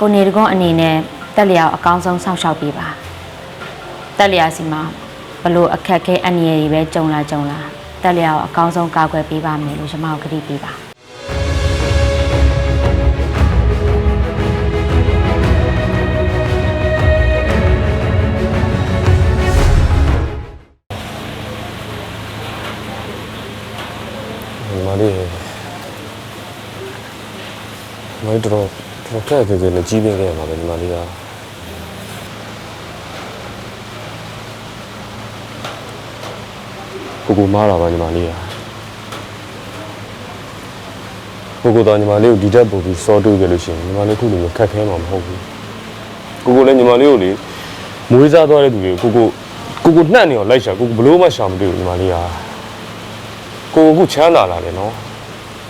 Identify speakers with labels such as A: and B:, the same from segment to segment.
A: ကိုနေတကွန်းအနေနဲ့တက်လျာကိုအကောင်းဆုံးစောင့်ရှောက်ပေးပါတက်လျာစီမှာဘလို့အခက်ခဲအန္တရာယ်တွေပဲကြုံလာကြုံလာတက်လျာကိုအကောင်းဆုံးကာကွယ်ပေးပါမယ်လို့ကျွန်မကိုကတိပေးပါ
B: ညီမလေးညီမလေးတော် တော်တော်ခက်ခဲခဲနဲ့ကြီးပင်ခဲ့ရမှာပဲညီမလေးကကိုကိုမားတာပါညီမလေးကကိုကိုတော့ညီမလေးကိုဒီတက်ပို့ပြီးစောတွေ့ကြလို့ရှိရင်ညီမလေးခုလိုမျိုးခက်ခဲမှာမဟုတ်ဘူးကိုကိုလည်းညီမလေးကိုလေမွေးစားသွားတဲ့သူတွေကိုကိုကိုကိုကိုနှံ့နေအောင်လိုက်ရှာကိုကိုဘလို့မှရှာမတွေ့ဘူးညီမလေးကကိုကိုခုချမ်းသာလာတယ်နော်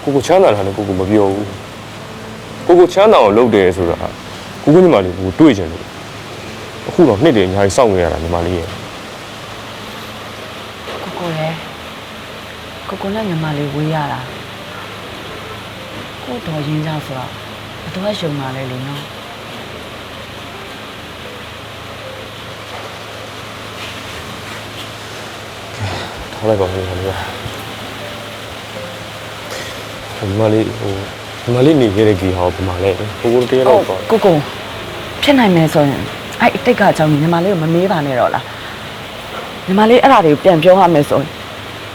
B: ကိုကိုချမ်းသာလာတယ်ကိုကိုမပြောဘူး ကိုကိုချမ်းသာအောင်လုပ်တယ်ဆိုတာကိုကိုညီမလေးကိုတွေ့ချင်လို့အခုတော့နှစ်တည်းအများကြီးစောင့်နေရတာညီမလေးရဲ့
C: ကိုကိုရဲ့ကိုကိုနဲ့ညီမလေးဝေးရတာကိုတော်ရင်းကြဆိုတော့ဘတော်ရှုံလာလဲလေနော်
B: ထားလိုက်ပါဦးညီမလေးကညီမလေးဟို ညီမလေးနေခဲ့တဲ့ကြီးဟောဘယ်မှာလဲကိုကိုတည်းတော့ပေါ့
C: ကိုကိုဖြစ်နိုင်မယ်ဆိုရင်အဲ့အတိတ်ကအကြောင်းကြီးညီမလေးကိုမမေးပါနဲ့တော့လားညီမလေးအဲ့ဒါတွေကိုပြန်ပြောရမယ်ဆိုရင်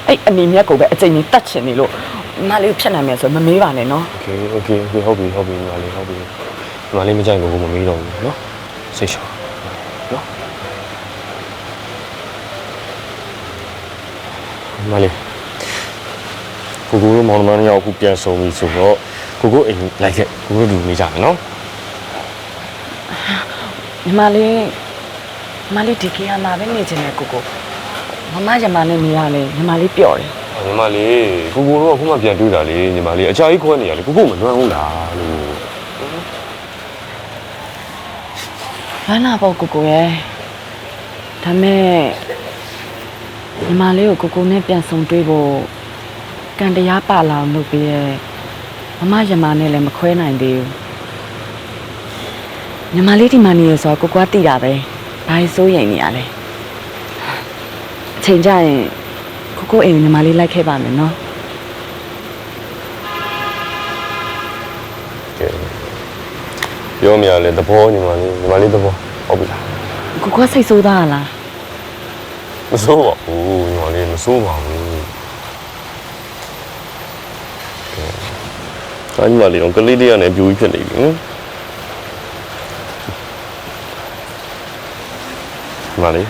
C: အဲ့အနီမြက်ကိုပဲအချိန်ကြီးတတ်ချင်နေလို့ညီမလေးကိုဖြစ်နိုင်မယ်ဆိုရင်မမေးပါနဲ့နော်
B: โอเคโอเคโอเคဟုတ်ပြီဟုတ်ပြီညီမလေးဟုတ်ပြီညီမလေးမကြိုက်ဘူးကိုမမေးတော့ဘူးเนาะစိတ်ရှော့เนาะညီမလေးကိုကိုတို့မောင်နှမတို့ရောက်အခုပြန်ဆုံပြီဆိုတော့ ကိုကိုအိမ်လိုက်ခဲ့ကိုကိုလူနေကြမယ်နော်
C: ညီမလေးညီမလေးဒီကေယာမှာပဲနေချင်တယ်ကိုကိုမမညီမနဲ့နေရလေညီမလေးပျော့တယ်
B: ညီမလေးကိုကိုတော့အခုမှပြန်တွေ့တာလေညီမလေးအချာကြီးခွဲနေရလေကိုကိုမနှွမ်းဘူးလားလို့
C: ဘာနာပေါ့ကိုကိုရဲ့ဒါမဲ့ညီမလေးကိုကိုကိုနဲ့ပြန်ဆုံတွေ့ဖို့ကံတရားပါလာလို့လုပ်ပြီးရဲ့ မမညီမနဲ့လည်းမခွဲနိုင်သေးဘူးညီမလေးဒီမှာနေရဆိုတော့ကိုကိုကတိတာပဲဘာလို့စိုးရိမ်နေရလဲအချိန်ကြရင်ကိုကိုအိမ်ကိုညီမလေးလိုက်ခဲ့ပါမယ်နော်
B: ကဲပြောမြလဲသဘောညီမလေးညီမလေးသဘောဟုတ်ပြီလား
C: ကိုကိုကစိတ်ဆိုးသားလား
B: မစိုးပါဘူးညီမလေးမစိုးပါဘူး ကဲညီမလေးတော့ကလေးလေးကနေပြူကြီးဖြစ်နေပြီနော်ညီမလေး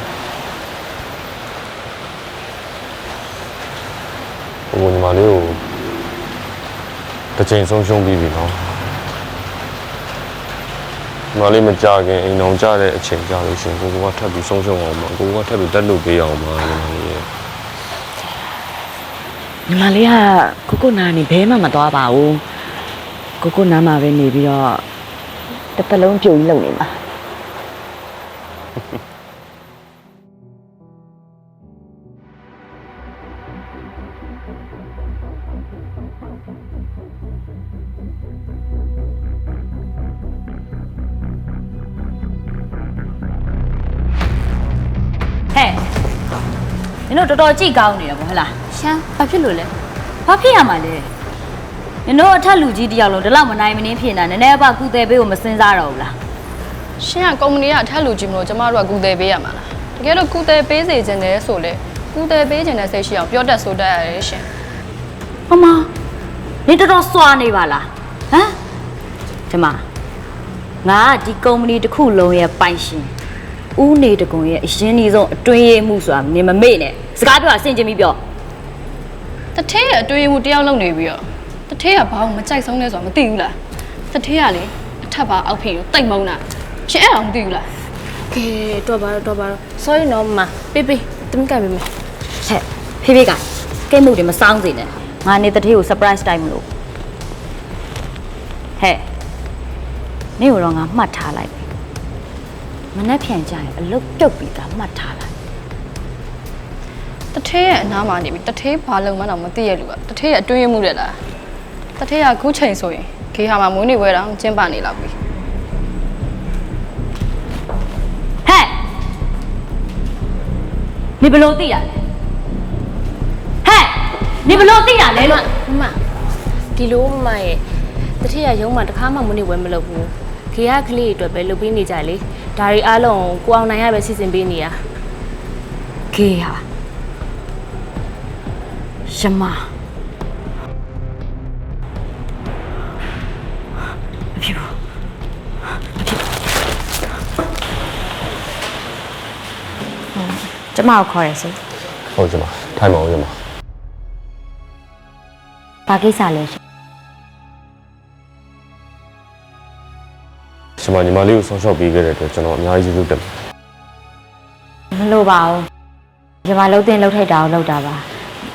B: ဟိုညီမလေးကိုတစ်ချိန်ဆုံးရှုံးပြီးပြီနော်ညီမလေးမကြခင်အိမ်အောင်ကြတဲ့အချိန်ကြလို့ရှရင်ကိုကထပ်ပြီးဆုံးရှုံးအောင်ပါကိုကထပ်ပြီးတက်လို့ပေးအောင်ပါညီမလေးရဲ့
C: ညီမလေးကကိုကိုနာနေဘဲမှမသွားပါဘူး ကိုကိုနားမှာပဲနေပြီးတော့တစ်ပလုံးပြုံကြီးလုံနေမှာ
A: ဟဲ့နင်တို့တော်တော်ကြည့်ကောင်းနေတယ်ဗောဟဲ့လားရှမ်းဘာဖြစ်လို့လဲဘာဖြစ်ရမှာလဲ နင်တို့အထက်လူကြီးတယောက်လုံးဒီလောက်မနိုင်မနှင်းဖြစ်နေတာနည်းနည်းပါကုသေးပေးကိုမစင်စားတော့ဘူးလား
D: ရှင်ကကုမ္ပဏီကအထက်လူကြီးမလို့ကျမတို့ကကူတယ်ပေးရမှာလားတကယ်လို့ကူတယ်ပေးစေခြင်းတယ်ဆိုလေကူတယ်ပေးခြင်းတဲ့စိတ်ရှိအောင်ပြောတတ်ဆိုတတ်ရတယ်ရှင်
A: မမနင်တော်တော်စွာနေပါလားဟမ်ဒီမှာငါကဒီကုမ္ပဏီတစ်ခုလုံးရဲ့ပိုင်ရှင်ဦးနေတကွန်ရဲ့အရင်ကြီးဆုံးအတွင်းရေးမှုဆိုတာနင်မမေ့နဲ့စကားပြောတာစင်ကြင်ပြီးပြော
D: တထဲရဲ့အတွေ့အမှုတယောက်လုံနေပြီးတော့ တထဲကဘာမှမကြိုက်ဆုံးလဲဆိုတာမသိဘူးလားတထဲကလေအထက်ပါအောက်ဖင်ကိုတိတ်မုန်းတာရှင်အဲ့အောင်မသိဘူးလား
E: ကဲတော့ပါတော့တော့ပါတော့ sorry နော်မပေးပေးတမကပေးမယ်
A: ဟဲ့ဖေးဖေးကကဲမှုတွေမစောင်းစေနဲ့ငါနေတတိကို surprise တိုင်းမလို့ဟဲ့နေတော့ငါမှတ်ထားလိုက်ပြီမနေ့ဖြန်ကြရင်အလုတ်ပြုတ်ပြီးသားမှတ်ထားလိုက်
D: တထဲရဲ့အနားမှာနေပြီးတထဲဘာလုံမှတော့မသိရလူကတထဲရဲ့အတွင်းရမှုတဲ့လား တထည့်ရခုချိန်ဆိုရင်ဂေဟာမှာမွေးနေပွဲတော့ကျင်းပနေလောက်ပြီဟဲ့
A: နေဘလို့သိရလဲဟဲ့နေဘလို့သိရလဲလို့
E: မမဒီလိုမမရဲ့တထည့်ရရုံးမှာတစ်ခါမှမွေးနေပွဲမလုပ်ဘူးဂေဟာကလေးတွေအတွက်ပဲလုပ်ပေးနေကြလေဒါတွေအားလုံးကိုအောင်နိုင်ရပဲစီစဉ်ပေးနေရ
A: ဂေဟာ什么？ ကျမကိုခေါ်ရစီ
B: ဟုတ်ကျမထိုင်ပါဦးကျမ
A: ဘာကိစ္စလဲရှင်
B: ကျမညီမလေးကိုဆောင်းရှောက်ပေးခဲ့တဲ့အတွက်ကျွန်တော်အများကြီးကျေးဇူးတင်ပါတယ်
A: မလို့ပါဘူးကျမလှုပ်တင်လှုပ်ထိုက်တာကိုလှုပ်တာပါ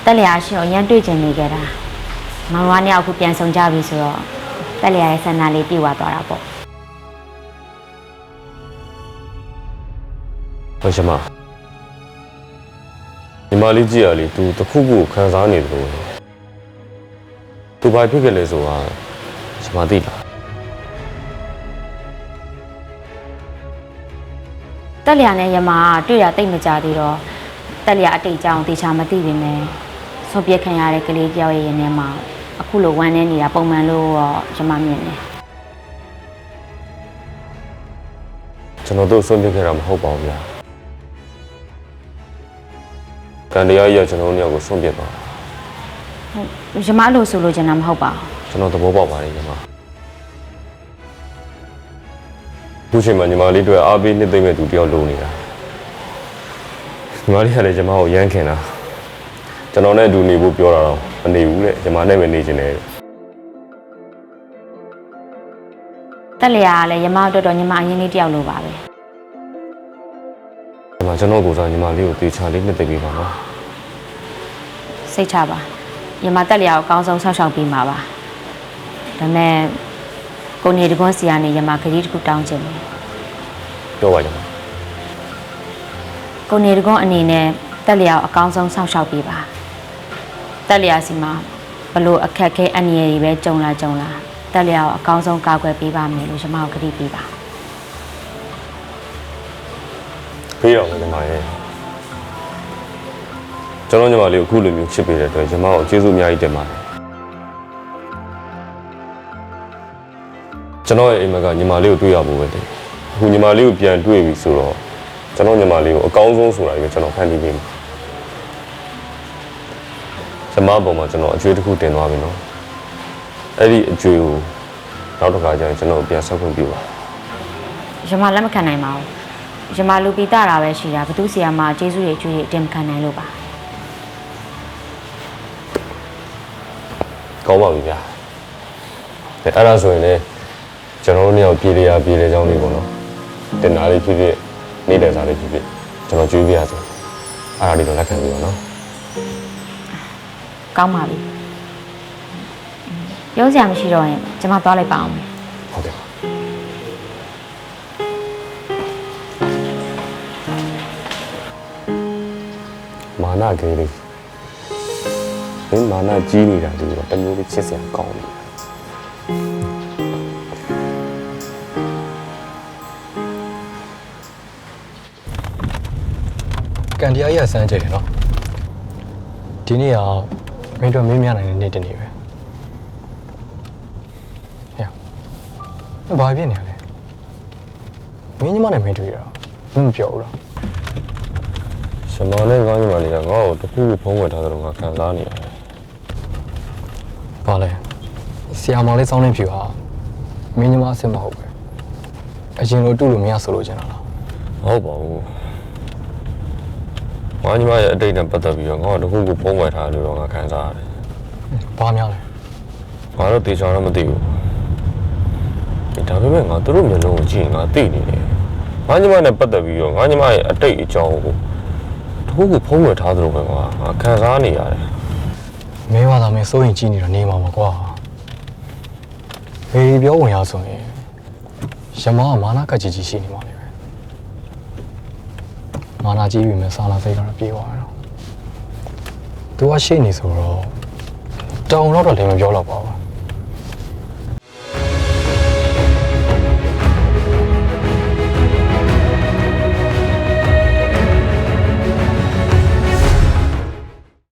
A: တက်လျာရှင်ကိုအရန်တွေ့ကျင်နေကြတာမောင်ဝါနှစ်ယောက်အခုပြန်ဆောင်ကြပြီဆိုတော့တက်လျာရဲ့ဆန္ဒလေးပြေဝသွားတာပေါ့
B: ဟုတ်ကျမ ညီမလေးကြည့်ရလေ तू တစ်ခုခုခံစားနေတယ်လို့ तू ဘာဖြစ်ခဲ့လဲဆိုတာကျမသိလား
A: တက်လျာနဲ့ယမကတွေ့ရတိတ်မကြသေးတော့တက်လျာအတိတ်အကြောင်းတေချာမသိပေမဲ့ဆုံးပြခံရတဲ့ကလေးကြောက်ရဲ့ရင်ထဲမှာအခုလိုဝမ်းနေနေတာပုံမှန်လို့တော့ယမမြင်တယ်
B: ကျွန်တော်တို့ဆုံးဖြတ်ခဲ့တာမဟုတ်ပါဘူးဗျာ ကံတရားကြီးကကျွန်တော်တို့နှစ်ယောက်ကိုဆုံးဖြတ်သွားတာ
A: ယမအဲ့လိုဆိုလို့ကျင်တာမဟုတ်ပါဘူး
B: ကျွန်တော်သဘောပေါက်ပါတယ်ညီမခုချိန်မှာညီမလေးတို့အားပေးနှစ်သိမ့်မဲ့သူတယောက်လိုနေတာညီမလေးကလည်းညီမကိုရမ်းခင်တာကျွန်တော်နဲ့အတူနေဖို့ပြောတာတော့မနေဘူးလေညီမနဲ့ပဲနေချင်တယ်
A: တက်လျာကလည်းယမအတွက်တော့ညီမအရင်လေးတယောက်လိုပါပဲ
B: ညီမကျွန်တော်ကိုယ်စားညီမလေးကိုတေချာလေးနှစ်သိမ့်ပေးပါနော်
A: စိတ်ချပါယမတက်လျာကိုအကောင်းဆုံးဆောက်ရှောက်ပေးမှာပါဒါမဲ့ကိုနေတကွန်းစီကနေယမခရီးတစ်ခုတောင်းချင်တယ်
B: ပြောပါကြပါ
A: ကိုနေတကွန်းအနေနဲ့တက်လျာကိုအကောင်းဆုံးဆောက်ရှောက်ပေးပါတက်လျာစီမှာဘလို့အခက်ခဲအန္တရာယ်တွေပဲကြုံလာကြုံလာတက်လျာကိုအကောင်းဆုံးကာကွယ်ပေးပါမယ်လို့ယမကိုခရီးပေးပါ
B: ကျွန်တော်ညီမလေးကိုအခုလိုမျိုးချစ်ပေးတဲ့အတွက်ညီမကိုကျေးဇူးအများကြီးတင်ပါတယ်ကျွန်တော်ရဲ့အိမ်မက်ကညီမလေးကိုတွေ့ရဖို့ပဲတည်းအခုညီမလေးကိုပြန်တွေ့ပြီဆိုတော့ကျွန်တော်ညီမလေးကိုအကောင်းဆုံးဆိုတာကြီးပဲကျွန်တော်ဖန်တီးပေးမှာကျမပုံမှာကျွန်တော်အကျွေးတစ်ခုတင်သွားပြီနော်အဲ့ဒီအကျွေးကိုနောက်တစ်ခါကျရင်ကျွန်တော်ပြန်ဆက်ခွင့်ပြုပါ
A: ယမလက်မခံနိုင်ပါဘူးယမလူပီတာတာပဲရှိတာဘသူစီယာမှာကျေးဇူးတွေအကျွေးတွေအတင်မခံနိုင်လို့ပါ
B: ကောင်းပါပြီဗျာအဲအဲ့ဒါဆိုရင်လည်းကျွန်တော်တို့နှစ်ယောက်ပြည်လေရာပြည်လေကြောင်းလေးပေါ့နော်တင်တာလေးဖြစ်ဖြစ်နေတဲ့စားလေးဖြစ်ဖြစ်ကျွန်တော်ကြွေးပြရစေအဲ့ဒါလေးတော့လက်ခံပြီးပါနော်
A: ကောင်းပါပြီပြောစရာမရှိတော့ရင်ကျမသွားလိုက်ပါအောင်မယ်
B: ဟုတ်ကဲ့ပါမာနကေလေး မင်းမာနကြီးနေတာဒီတော့တမျိုးလေးချစ်စရာကောင်းတယ်
F: ကန်တရားကြီးကစမ်းကြတယ်နော်ဒီနေ့ကမင်းတို့မင်းများနိုင်တဲ့နေ့တစ်နေ့ပဲဟဲ့ဘာဖြစ်နေရလဲမင်းညီမနဲ့မင်းတွေ့ရတော့မင်းမပြောဘူးလား
B: ရှမောင်းနဲ့ကောင်းညီမလေးကငါ့ကိုတစ်ခုခုဖုံးဝယ်ထားတယ်လို့ငါခံစားနေရတယ်
F: ဘာလဲ ဆီယာမောင်လေးစောင်းနေဖြူဟာမင်းညီမအစ်စ်မဟုတ်ပဲအရင်လိုတူလို့မရဆိုလို့ကျင်တာလား
B: မဟုတ်ပါဘူးငါညီမရဲ့အတိတ်နဲ့ပတ်သက်ပြီးတော့ငါ့ကိုတစ်ခုခုဖုံးဝယ်ထားတယ်လို့တော့ငါခံစားရတယ်
F: ဘာများလဲ
B: ငါတော့တေချာတော့မသိဘူးဒါပေမဲ့ငါတို့မျိုးလုံးကိုကြည့်ရင်ငါသိနေတယ်ငါညီမနဲ့ပတ်သက်ပြီးတော့ငါညီမရဲ့အတိတ်အကြောင်းကိုတစ်ခုခုဖုံးဝယ်ထားသလိုပဲငါငါခံစားနေရတယ်
F: မင်းဘာသာမင်းစိုးရင်ကြီးနေတော့နေမှာမကွာ ဘေးပြောဝင်ရဆိုရင်ရမောင်ကမာနကကြီးကြီးရှိနေမှာလေပဲမာနကြီးပြီမဲ့စာလာစိတ်ကတော့ပြေးသွားတယ်နော်သူကရှိနေဆိုတော့တောင်တော့တော့လည်းမပြောတော့ပါဘူး